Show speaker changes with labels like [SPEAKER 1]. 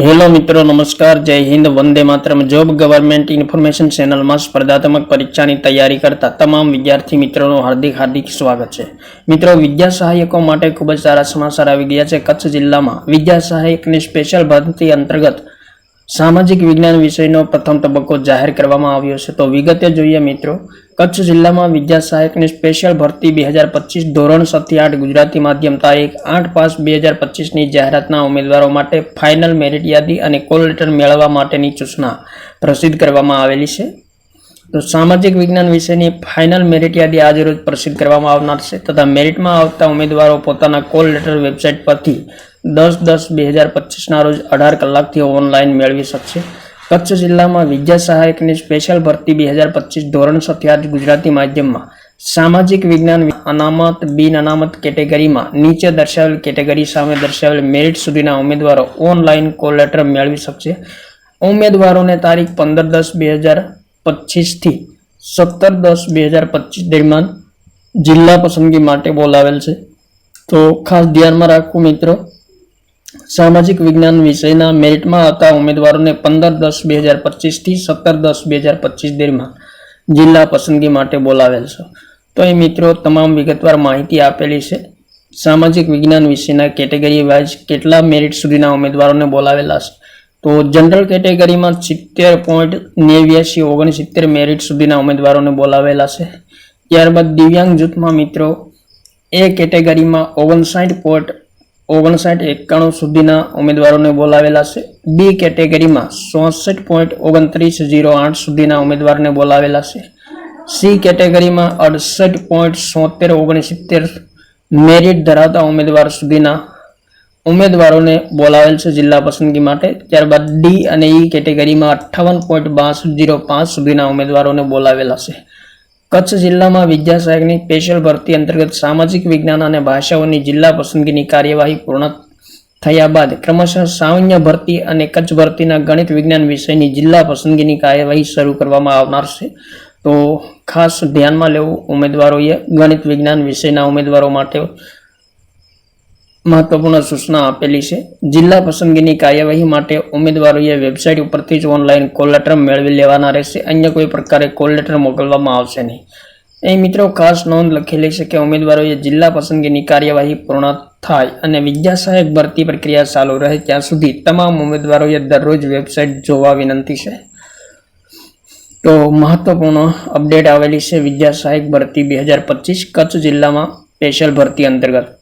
[SPEAKER 1] Hello મિત્રો, નમસ્કાર, જય હિન્દ, વંદે માત્રમ. જોબ ગવર્મેન્ટ ઇન્ફોર્મેશન ચેનલમાં સ્પર્ધાત્મક પરીક્ષાની તૈયારી કરતા તમામ વિદ્યાર્થી મિત્રોનું હાર્દિક હાર્દિક સ્વાગત છે. મિત્રો, વિદ્યા સહાયકો માટે ખૂબ જ સારા સમાચાર આવી ગયા છે કચ્છ જિલ્લામાં. વિદ્યા સહાયકની સ્પેશિયલ ભરતી અંતર્ગત સામાજિક વિજ્ઞાન વિષયનો પ્રથમ તબક્કો જાહેર કરવામાં આવ્યો છે. તો વિગતે જોઈએ મિત્રો, કચ્છ જિલ્લામાં વિદ્યા સહાયકની સ્પેશિયલ ભરતી બે હજાર પચીસ ધોરણ સથી આઠ ગુજરાતી માધ્યમ તારીખ આઠ પાંચ બે હજાર પચીસની જાહેરાતના ઉમેદવારો માટે ફાઇનલ મેરિટ યાદી અને કોલ લેટર મેળવવા માટેની સૂચના પ્રસિદ્ધ કરવામાં આવેલી છે. તો સામાજિક વિજ્ઞાન વિષયની ફાઇનલ મેરિટ યાદી આજે રોજ પ્રસિદ્ધ કરવામાં આવનાર છે. તથા મેરિટમાં આવતા ઉમેદવારો પોતાના કોલ લેટર વેબસાઇટ પરથી દસ દસ બે હજાર પચીસના રોજ અઢાર કલાકથી ઓનલાઈન મેળવી શકશે. કચ્છ જિલ્લામાં વિદ્યા સહાયકની સ્પેશિયલ ભરતી બે હજાર પચીસ ધોરણ સત્યાવીસ ગુજરાતી માધ્યમમાં. સામાજિક વિજ્ઞાન અનામત, બિન અનામત કેટેગરીમાં નીચે દર્શાવેલ કેટેગરી સામે દર્શાવેલ મેરિટ સુધીના ઉમેદવારો ઓનલાઈન કોલ લેટર મેળવી શકશે. ઉમેદવારોને તારીખ પંદર દસ બે હજાર પચીસથી સત્તર દસ બે હજાર પચીસ દરમિયાન જિલ્લા પસંદગી માટે બોલાવેલ છે. તો ખાસ ધ્યાનમાં રાખવું મિત્રો સામાજિક વિજ્ઞાન વિષયના મેરિટમાં આવતા ઉમેદવારોને પંદર દસ બે હજાર પચીસથી સત્તર દસ બે હજાર પચીસ દરમિયાન જિલ્લા પસંદગી માટે બોલાવેલ છે. તો એ મિત્રો તમામ વિગતવાર માહિતી આપેલી છે. સામાજિક વિજ્ઞાન વિષયના કેટેગરી વાઇઝ કેટલા મેરિટ સુધીના ઉમેદવારોને બોલાવેલા છે? તો જનરલ કેટેગરીમાં સિત્તેર પોઈન્ટ નેવ્યાસી ઓગણસિત્તેર મેરિટ સુધીના ઉમેદવારોને બોલાવેલા છે. ત્યારબાદ દિવ્યાંગ જૂથમાં મિત્રો એ કેટેગરીમાં ઓગણસાઠ પોઈન્ટ ઓગણસાઠ એકાણું સુધીના ઉમેદવારોને બોલાવેલા છે. બી કેટેગરીમાં ચોસઠ પોઈન્ટ ઓગણત્રીસ જીરો આઠ સુધીના ઉમેદવારને બોલાવેલા છે. સી કેટેગરીમાં અડસઠ પોઈન્ટ સોતેર ઓગણસિત્તેર મેરિટ ધરાવતા ઉમેદવાર સુધીના ઉમેદવારોને બોલાવેલ છે જિલ્લા પસંદગી માટે. ત્યારબાદ ડી અને ઈ કેટેગરીમાં અઠ્ઠાવન પોઈન્ટ બાસઠ જીરો પાંચ સુધીના ઉમેદવારોને બોલાવેલા છે. કચ્છ જિલ્લામાં વિદ્યાસહાયકની સ્પેશિયલ ભરતી અંતર્ગત સામાજિક વિજ્ઞાન અને ભાષાઓની જિલ્લા પસંદગીની કાર્યવાહી પૂર્ણ થયા બાદ ક્રમશઃ સામાન્ય ભરતી અને કચ્છ ભરતીના ગણિત વિજ્ઞાન વિષયની જિલ્લા પસંદગીની કાર્યવાહી શરૂ કરવામાં આવનાર છે. તો ખાસ ધ્યાનમાં લેવું ઉમેદવારોએ ગણિત વિજ્ઞાન વિષયના ઉમેદવારો માટે મહત્વપૂર્ણ સૂચના આપેલી છે. જિલ્લા પસંદગીની કાર્યવાહી માટે ઉમેદવારોએ વેબસાઇટ ઉપરથી જ ઓનલાઈન કોલ લેટર મેળવી લેવાના રહેશે. અન્ય કોઈ પ્રકારે કોલ લેટર મોકલવામાં આવશે નહીં. એ મિત્રો ખાસ નોંધ લખેલી છે કે ઉમેદવારોએ જિલ્લા પસંદગીની કાર્યવાહી પૂર્ણ થાય અને વિદ્યા સહાયક ભરતી પ્રક્રિયા ચાલુ રહે ત્યાં સુધી તમામ ઉમેદવારોએ દરરોજ વેબસાઇટ જોવા વિનંતી છે. તો મહત્વપૂર્ણ અપડેટ આવેલી છે વિદ્યા સહાયક ભરતી બે હજાર પચીસ કચ્છ જિલ્લામાં સ્પેશિયલ ભરતી અંતર્ગત.